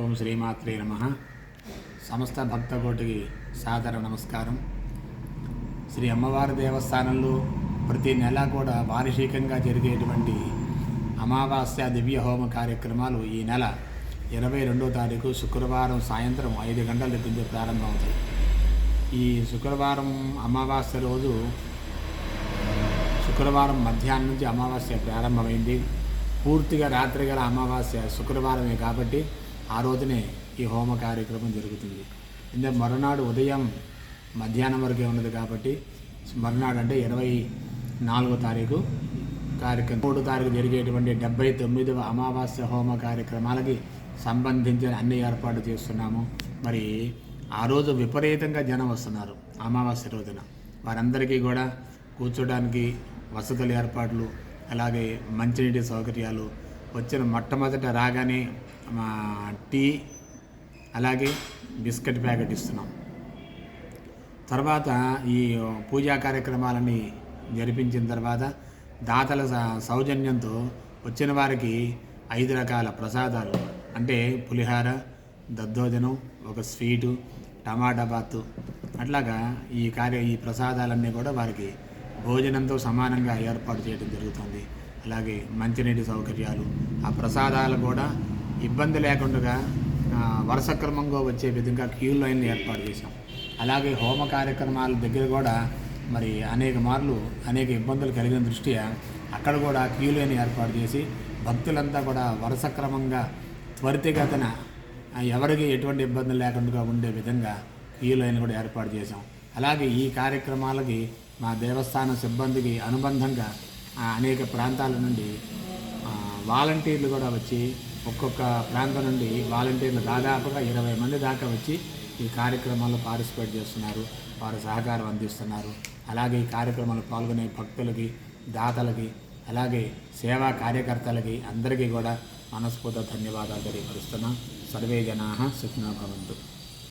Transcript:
ఓం శ్రీమాత్రే నమ. సమస్త భక్తకోటికి సాదర నమస్కారం. శ్రీ అమ్మవారి దేవస్థానంలో ప్రతి నెల కూడా వార్షికంగా జరిగేటువంటి అమావాస్య దివ్య హోమ కార్యక్రమాలు ఈ నెల ఇరవై రెండో తారీఖు శుక్రవారం సాయంత్రం ఐదు గంటల దగ్గర ప్రారంభమవుతాయి. ఈ శుక్రవారం అమావాస్య రోజు శుక్రవారం మధ్యాహ్నం నుంచి అమావాస్య ప్రారంభమైంది. పూర్తిగా రాత్రి గల అమావాస్య శుక్రవారమే కాబట్టి ఆ రోజునే ఈ హోమ కార్యక్రమం జరుగుతుంది. ఇందులో మరునాడు ఉదయం మధ్యాహ్నం వరకే ఉన్నది కాబట్టి మరునాడు అంటే ఇరవై నాలుగో తారీఖు కార్యక్రమం. మూడో తారీఖు జరిగేటువంటి డెబ్బై తొమ్మిదవ అమావాస్య హోమ కార్యక్రమాలకి సంబంధించిన అన్ని ఏర్పాట్లు చేస్తున్నాము. మరి ఆ రోజు విపరీతంగా జనం వస్తున్నారు అమావాస్య రోజున. వారందరికీ కూడా కూర్చోడానికి వసతుల ఏర్పాట్లు అలాగే మంచినీటి సౌకర్యాలు వచ్చిన మొట్టమొదట రాగానే మా టీ అలాగే బిస్కెట్ ప్యాకెట్ ఇస్తున్నాం. తర్వాత ఈ పూజా కార్యక్రమాలని జరిపించిన తర్వాత దాతల సౌజన్యంతో వచ్చిన వారికి ఐదు రకాల ప్రసాదాలు. అంటే పులిహార దద్దోజనం ఒక స్వీటు టమాటా బాత్. అట్లాగా ఈ కార్య ఈ ప్రసాదాలన్నీ కూడా వారికి భోజనంతో సమానంగా ఏర్పాటు చేయడం జరుగుతుంది. అలాగే మంచినీటి సౌకర్యాలు ఆ ప్రసాదాలు కూడా ఇబ్బంది లేకుండా వరుస క్రమంగా వచ్చే విధంగా క్యూ లైన్ ఏర్పాటు చేశాం. అలాగే హోమ కార్యక్రమాల దగ్గర కూడా మరి అనేక మార్లు అనేక ఇబ్బందులు కలిగిన దృష్ట్యా అక్కడ కూడా క్యూ లైన్ ఏర్పాటు చేసి భక్తులంతా కూడా వరుస క్రమంగా త్వరితగతన ఎవరికి ఎటువంటి ఇబ్బందులు లేకుండా ఉండే విధంగా క్యూ లైన్ కూడా ఏర్పాటు చేశాం. అలాగే ఈ కార్యక్రమాలకి మా దేవస్థాన సిబ్బందికి అనుబంధంగా అనేక ప్రాంతాల నుండి వాలంటీర్లు కూడా వచ్చి ఒక్కొక్క ప్రాంతం నుండి వాలంటీర్లు దాదాపుగా ఇరవై మంది దాకా వచ్చి ఈ కార్యక్రమాల్లో పార్టిసిపేట్ చేస్తున్నారు వారు సహకారం అందిస్తున్నారు. అలాగే ఈ కార్యక్రమంలో పాల్గొనే భక్తులకి దాతలకి అలాగే సేవా కార్యకర్తలకి అందరికీ కూడా మనస్ఫూర్త ధన్యవాదాలు తెలియపరుస్తున్నాం. సర్వే జనా సుఖినో భవంతు.